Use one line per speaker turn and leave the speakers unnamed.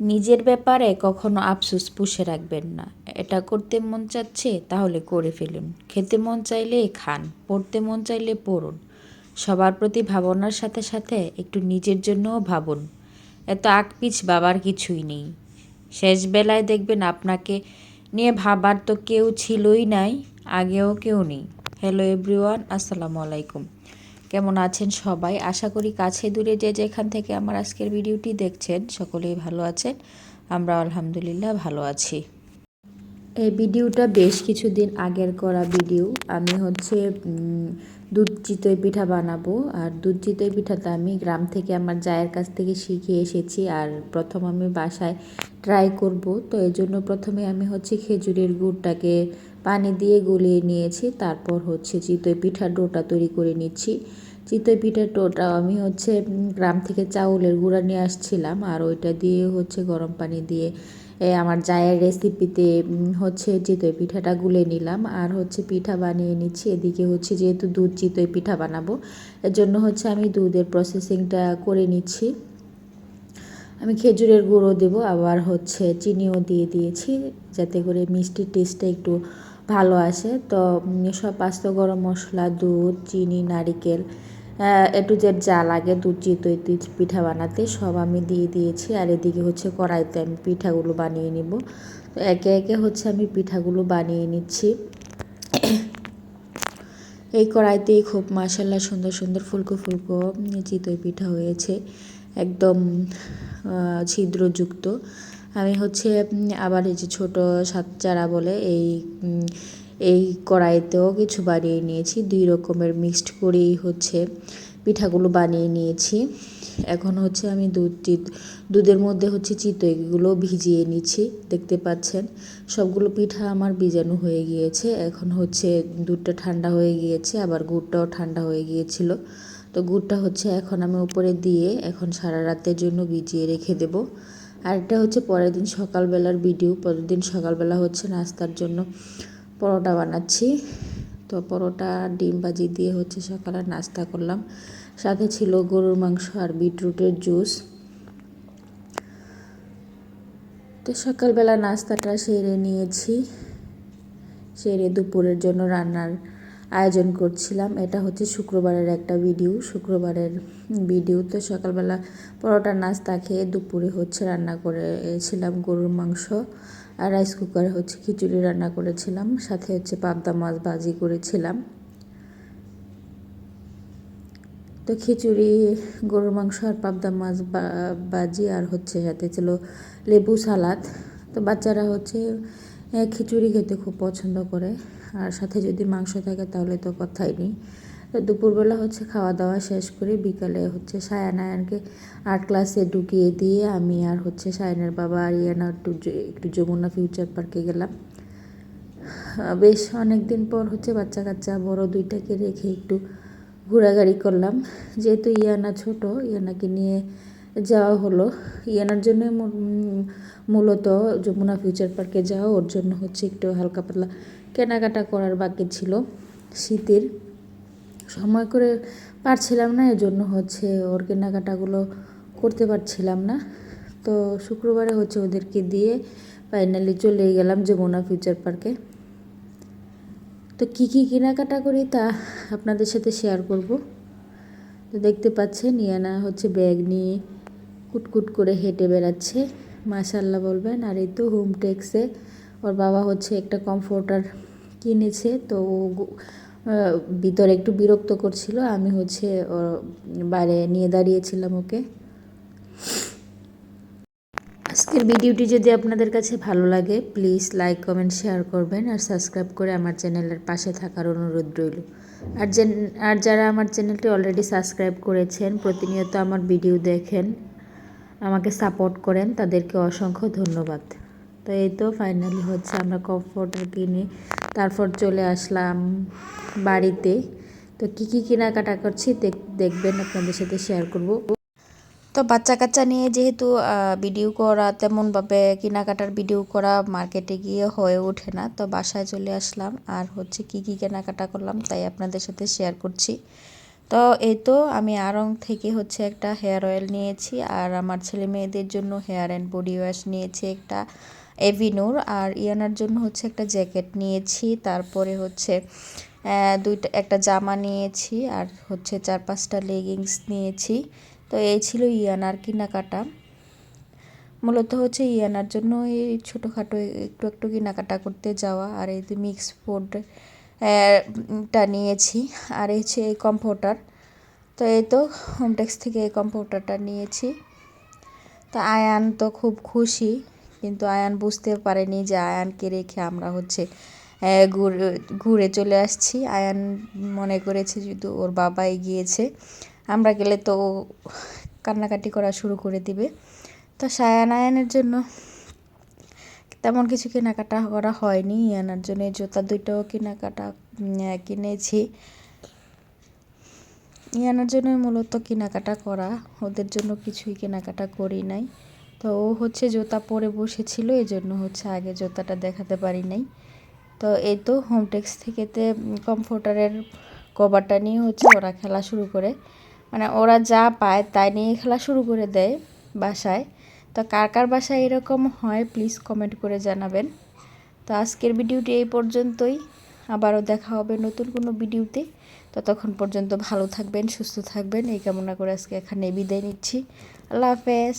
নিজের ব্যাপারে কখনো আফসোস পুষে রাখবেন না। এটা করতে মন চাচ্ছে, তাহলে করে ফেলুন। খেতে মন চাইলে খান, পড়তে মন চাইলে পড়ুন। সবার প্রতি ভাবনার সাথে সাথে একটু নিজের জন্যও ভাবুন। এত আকপিছ বাবার কিছুই নেই। শেষ বেলায় দেখবেন আপনাকে নিয়ে ভাবার তো কেউ ছিলই নাই, আগেও কেউ নেই। হ্যালো এভরিওয়ান আসসালামু আলাইকুম। কেমন আছেন সবাই? আশা করি কাছে দূরে যে যেখান থেকে আমার আজকের ভিডিওটি দেখছেন, সকলেই ভালো আছেন। আমরা আলহামদুলিল্লাহ ভালো আছি। এই ভিডিওটা বেশ কিছুদিন আগের করা ভিডিও। আমি হচ্ছে দুধ চিতই পিঠা বানাবো। আর দুধ চিতই পিঠাটা আমি গ্রাম থেকে আমার জায়ের কাছ থেকে শিখে এসেছি আর প্রথম আমি বাসায় ট্রাই করব। তো এই জন্য প্রথমে আমি হচ্ছে খেজুরের গুড়টাকে পানি দিয়ে গলিয়ে নিয়েছি। তারপর হচ্ছে চিতই পিঠার ডোটা তৈরি করে নিচ্ছি। চিতই পিঠার ডোটা আমি হচ্ছে গ্রাম থেকে চাউলের গুঁড়া নিয়ে আসছিলাম আর ওইটা দিয়ে হচ্ছে গরম পানি দিয়ে আমার জায়ের রেসিপিতে হচ্ছে চিতই পিঠাটা গুলে নিলাম আর হচ্ছে পিঠা বানিয়ে নিচ্ছি। এদিকে হচ্ছে যেহেতু দুধ চিতই পিঠা বানাবো এর জন্য হচ্ছে আমি দুধের প্রসেসিংটা করে নিচ্ছি। আমি খেজুরের গুঁড়ো দেব, আবার হচ্ছে চিনিও দিয়ে দিয়েছি যাতে করে মিষ্টির টেস্টটা একটু ভালো আসে। তো সব আস্ত গরম মশলা, দুধ, চিনি, নারিকেল একটু যে যা লাগে দুধ চিতই পিঠা বানাতে সব আমি দিয়ে দিয়েছি। আর এদিকে হচ্ছে কড়াইতে আমি পিঠাগুলো বানিয়ে নিব। তো একে একে হচ্ছে আমি পিঠাগুলো বানিয়ে নিচ্ছি। এই কড়াইতেই খুব মাসাল্লা সুন্দর সুন্দর ফুলকো ফুলকো চিতই পিঠা হয়েছে। একদম ছিদ্রযুক্ত। আমি হচ্ছে আবার এই যে ছোটো সাতচারা বলে এই এই কড়াইতেও কিছু বানিয়ে নিয়েছি, দুই রকমের মিক্সড করেই হচ্ছে পিঠাগুলো বানিয়ে নিয়েছি। এখন হচ্ছে আমি দুধ দুধের মধ্যে হচ্ছে চিতইগুলো ভিজিয়ে নিচ্ছি, দেখতে পাচ্ছেন? সবগুলো পিঠা আমার ভিজানো হয়ে গিয়েছে, এখন হচ্ছে দুধটা ঠান্ডা হয়ে গিয়েছে, আবার গুড়টাও ঠান্ডা হয়ে গিয়েছিল। তো গুড়টা হচ্ছে এখন আমি উপরে দিয়ে এখন সারা রাতের জন্য ভিজিয়ে রেখে দেব। আর এটা হচ্ছে পরের দিন সকালবেলার ভিডিও পরের দিন সকালবেলা হচ্ছে নাস্তার জন্য। পরোটা বানাচ্ছি। তো পরোটা, ডিম ভাজি দিয়ে হচ্ছে সকালে নাস্তা করলাম। সাথে ছিল গরুর মাংস আর বিটরুটের জুস। তো সকালবেলা নাস্তাটা সেরে নিয়েছি। সেরে দুপুরের জন্য রান্নার আয়োজন করছিলাম। এটা হচ্ছে শুক্রবারের একটা ভিডিও, শুক্রবারের ভিডিও। তো সকালবেলা পরোটার নাস্তা খেয়ে দুপুরে হচ্ছে রান্না করেছিলাম গরুর মাংস। আর রাইস কুকারে হচ্ছে খিচুড়ি রান্না করেছিলাম, সাথে হচ্ছে পাবদা মাছ ভাজি করেছিলাম। তো খিচুড়ি, গরুর মাংস আর পাবদা মাছ বা- ভাজি আর হচ্ছে সাথে ছিল লেবু সালাদ। তো বাচ্চারা হচ্ছে খিচুড়ি খেতে খুব পছন্দ করে, আর সাথে যদি মাংস থাকে তাহলে তো কথাই নেই। দুপুরবেলা হচ্ছে খাওয়া দাওয়া শেষ করে বিকালে হচ্ছে সায়ান আয়ানকে আর্ট ক্লাসে ঢুকিয়ে দিয়ে আমি আর হচ্ছে সায়নের বাবা আর ইয়ানা একটু একটু যমুনা ফিউচার পার্কে গেলাম। বেশ অনেক দিন পর হচ্ছে বাচ্চা কাচ্চা বড় দুইটাকে রেখে একটু ঘোরাঘুরি করলাম। যেহেতু ইয়ানা ছোট, ইয়ানাকে নিয়ে যাওয়া হলো। ইয়ানার জন্য মূলত যমুনা ফিউচার পার্কে যাওয়া, ওর জন্য হচ্ছে একটু হালকা পাতলা কেনাকাটা করার বাকি ছিল শীতের। সময় করে পারছিলাম না, এজন্য হচ্ছে ওর কেনাকাটাগুলো করতে পারছিলাম না। তো শুক্রবারে হচ্ছে ওদেরকে দিয়ে ফাইনালি চলে গেলাম যমুনা ফিউচার পার্কে তো কী কী কেনাকাটা করি তা আপনাদের সাথে শেয়ার করব। তো দেখতে পাচ্ছেন, ইয়ানা হচ্ছে ব্যাগ নিয়ে কুটকুট করে হেঁটে বেড়াচ্ছে মাশাল্লাহ বলবেন। আর এই তো হোম টেক্সে ওর বাবা হচ্ছে একটা কমফোর্টার কিনেছে, তো ভিতরে একটু বিরক্ত করছিল, আমি হচ্ছে বাইরে নিয়ে দাঁড়িয়েছিলাম ওকে। আজকের ভিডিওটি যদি আপনাদের কাছে ভালো লাগে প্লিজ লাইক কমেন্ট শেয়ার করবেন আর সাবস্ক্রাইব করে আমার চ্যানেলের পাশে থাকার অনুরোধ রইল। আর আর যারা আমার চ্যানেলটি অলরেডি সাবস্ক্রাইব করেছেন, প্রতিনিয়ত আমার ভিডিও দেখেন, আমাকে সাপোর্ট করেন, তাদেরকে অসংখ্য ধন্যবাদ। তো এই তো ফাইনালি হচ্ছে আমরা কমফোর্টার কিনে তারপর চলে আসলাম বাড়িতে। তো কী কী কেনাকাটা করছি দেখ- দেখবেন আপনাদের সাথে শেয়ার করব। তো বাচ্চা কাচ্চা নিয়ে যেহেতু ভিডিও করা, তেমনভাবে কেনাকাটার ভিডিও করা মার্কেটে গিয়ে হয়ে ওঠে না, তো বাসায় চলে আসলাম। আর হচ্ছে কি কি কেনাকাটা করলাম তাই আপনাদের সাথে শেয়ার করছি। তো এই তো আমি আরং থেকে হচ্ছে একটা হেয়ার অয়েল নিয়েছি, আর আমার ছেলে মেয়েদের জন্য হেয়ার অ্যান্ড বডি ওয়াশ নিয়েছি একটা। এভিনোর আর ইয়ানার জন্য হচ্ছে একটা জ্যাকেট নিয়েছি, তারপরে হচ্ছে দুইটা, একটা জামা নিয়েছি আর হচ্ছে চার পাঁচটা লেগিংস নিয়েছি। তো এই ছিল ইয়ানার কেনাকাটা। মূলত হচ্ছে ইয়ানার জন্য এই ছোটোখাটো একটু একটু কেনাকাটা করতে যাওয়া আর এই মিক্স ফুড টা নিয়েছি আর এই হচ্ছে এই কম্ফোর্টার তো এই তো হোমটেক্স থেকে এই কম্ফোর্টারটা নিয়েছি। তো আয়ান তো খুব খুশি। কিন্তু আয়ান বুঝতে পারেনি যে আয়ানকে রেখে আমরা হচ্ছে ঘুরে ঘুরে চলে আসছি। আয়ান মনে করেছে যদি ওর বাবাই গিয়েছে। আমরা গেলে তো ও কান্নাকাটি করা শুরু করে দিবে। তো সায়ান আয়ানের জন্য তেমন কিছু কেনাকাটা করা হয়নি। ইয়ানার জন্য জুতা দুইটাও কেনাকাটা কিনেছি। ইয়ানার জন্য মূলত কেনাকাটা করা। ওদের জন্য কিছুই কেনাকাটা করি নাই। তো ও হচ্ছে জুতা পরে বসেছিল এই জন্য হচ্ছে আগে জুতাটা দেখাতে পারি নাই। তো এই তো হোমটেক্স থেকেতে কমফোর্টারের কভারটা নিয়ে হচ্ছে ওরা খেলা শুরু করে। মানে ওরা যা পায় তাই নিয়ে খেলা শুরু করে দেয় বাসায়। তো কার কার বাসায় এরকম হয় প্লিজ কমেন্ট করে জানাবেন। তো আজকের ভিডিওটি এই পর্যন্তই। আবারও দেখা হবে নতুন কোনো ভিডিওতে। ততক্ষণ পর্যন্ত ভালো থাকবেন, সুস্থ থাকবেন। এই কামনা করে আজকে এখানে বিদায় নিচ্ছি। আল্লাহ হাফেজ।